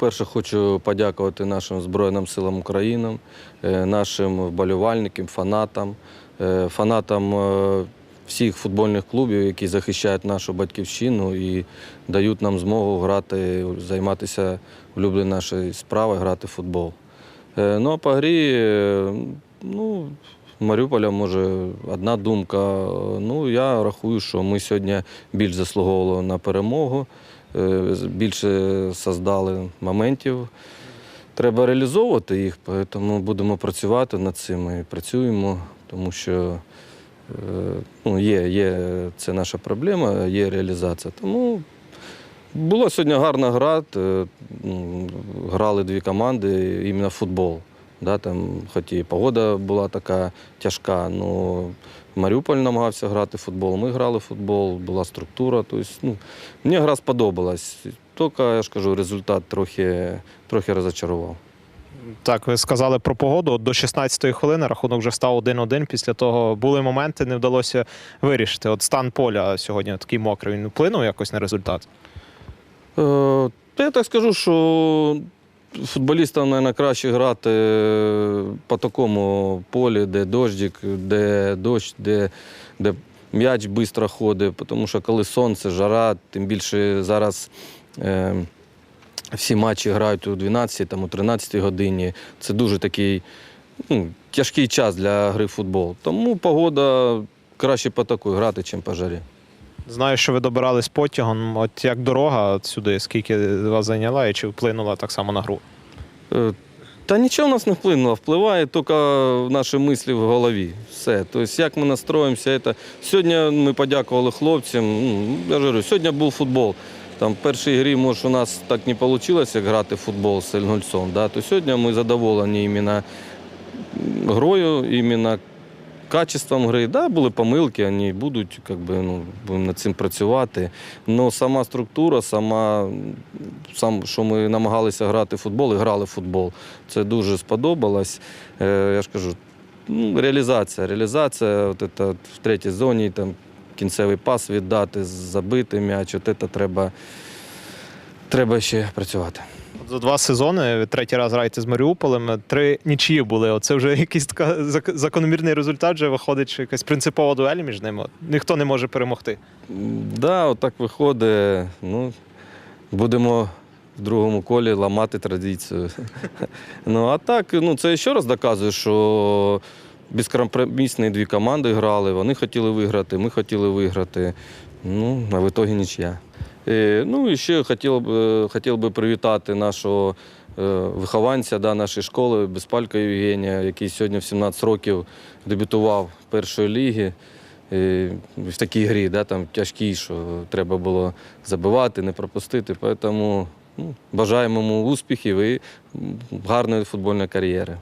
Перше хочу подякувати нашим Збройним силам України, е, нашим вболівальникам, фанатам, е, фанатам е, всіх футбольних клубів, які захищають нашу батьківщину і дають нам змогу грати, займатися улюбленою нашою справою, грати в футбол. Ну а по грі, ну, Маріуполя може одна думка. Ну, я рахую, що ми сьогодні більш заслуговували на перемогу, більше создали моментів. Треба реалізовувати їх, тому будемо працювати над цим і працюємо, тому що е, ну, є, є це наша проблема, є реалізація. Тому була сьогодні гарна гра. е, Грали дві команди іменно футбол. Да, там, хоч і погода була така тяжка, але Маріуполь намагався грати в футбол, ми грали в футбол, була структура. Тобто, ну, мені гра сподобалась. Тільки, я ж кажу, результат трохи, трохи розочарував. Так, ви сказали про погоду. От До 16-ї хвилини рахунок вже став 1-1. Після того були моменти, не вдалося вирішити. От стан поля сьогодні такий мокрий. Він вплинув якось на результат. Е, я так скажу, що футболістам, мабуть, краще грати по такому полі, де дощик, де дощ, де, де м'яч швидко ходить, тому що коли сонце, жара, тим більше зараз. Е, всі матчі грають у 12, там, у 13 годині. Це дуже такий ну, тяжкий час для гри в футбол. Тому погода краще по такій грати, ніж по жарі. Знаю, що ви добирались потягом. От як дорога сюди, скільки вас зайняла і чи вплинула так само на гру? Е, Та нічого в нас не вплинуло, впливає тільки наші мислі в голові. Все. Тобто, як ми настроїмося, це... сьогодні ми подякували хлопцям. Ну, я говорю, сьогодні був футбол. Там в першій грі, може, у нас так не вийшло, як грати в футбол з Ельгольцом. Да? То сьогодні ми задоволені іменно грою, іменно качеством гри. Да, були помилки, вони будуть, как би, ну, будемо над цим працювати. Но сама структура, сама, сам, що ми намагалися грати в футбол і грали в футбол, це дуже сподобалось. Е, я ж кажу, ну, реалізація. Реалізація, от це, в третій зоні, там, кінцевий пас віддати, забити м'яч, от це треба, треба ще працювати. За два сезони третій раз граєте з Маріуполем. Три нічиї були. Оце вже якийсь така закономірний результат. Вже виходить, що якась принципова дуель між ними. Ніхто не може перемогти. М, Да, отак виходить. Ну, будемо в другому колі ламати традицію. ну, а так, ну, це ще раз доказує, що безкомпромісні дві команди грали, вони хотіли виграти, ми хотіли виграти. Ну, а в ітогі нічия. Е, ну і ще хотів би, хотів би привітати нашого е, вихованця да, нашої школи Безпалька Євгенія, який сьогодні в 17 років дебютував першої ліги. Е, в такій грі, да, там тяжкій, що треба було забивати, не пропустити. Тому ну, бажаємо йому успіхів і гарної футбольної кар'єри.